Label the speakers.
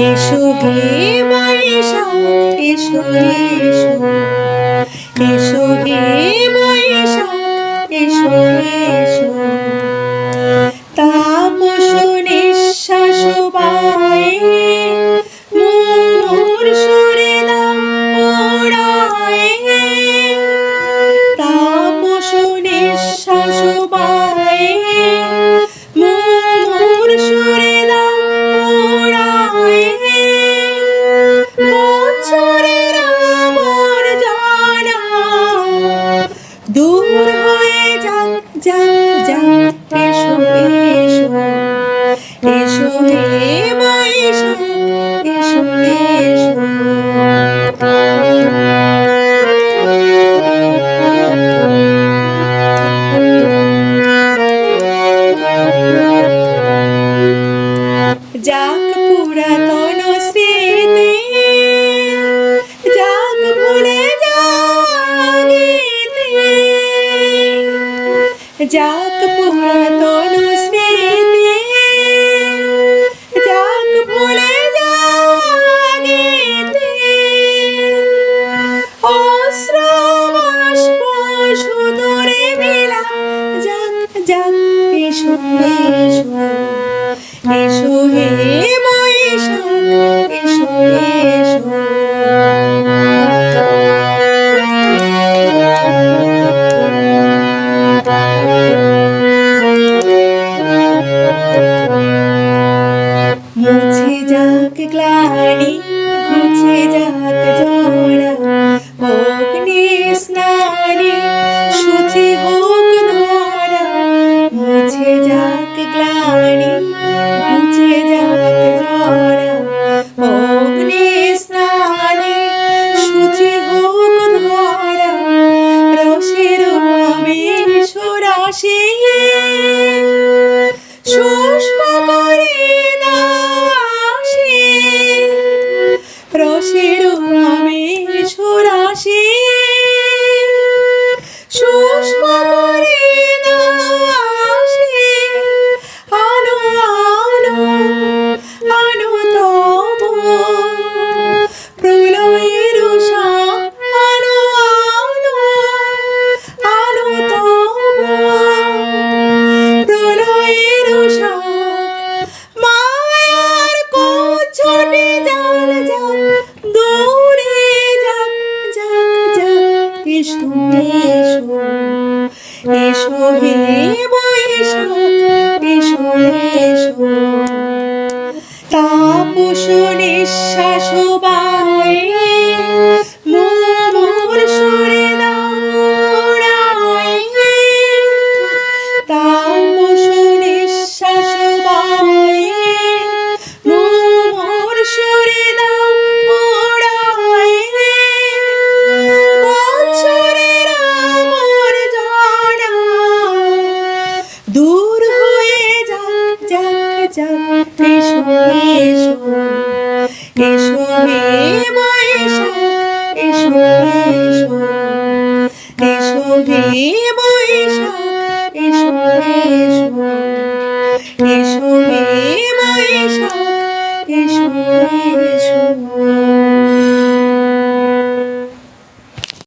Speaker 1: এসো হে বৈশাখ এসো এসো এসো হে দূর হয়ে যাক যাক যাক এসো এসো এসো হে বৈশাখ এসো এসো। যাক পুরাতন যাক পুরাতন স্মৃতি, যাক ভুলে যাগিতে অশ্রবাষ্প সুদূরে মিলা, যাক যাক, এসো এসো। এসো হে বৈশাখ এসো এসো। মুছে যাক গ্লানি ঘুছে যাক জোড়া অগ্নি স্নানে শুচি হোক ধরা, রসের আবেশ রাশি শুষ্ক করে দাসে রসের এসো হে বৈশো এসো এসো। নিঃশ্বাস বায়ে এসো বৈশাখ এসো।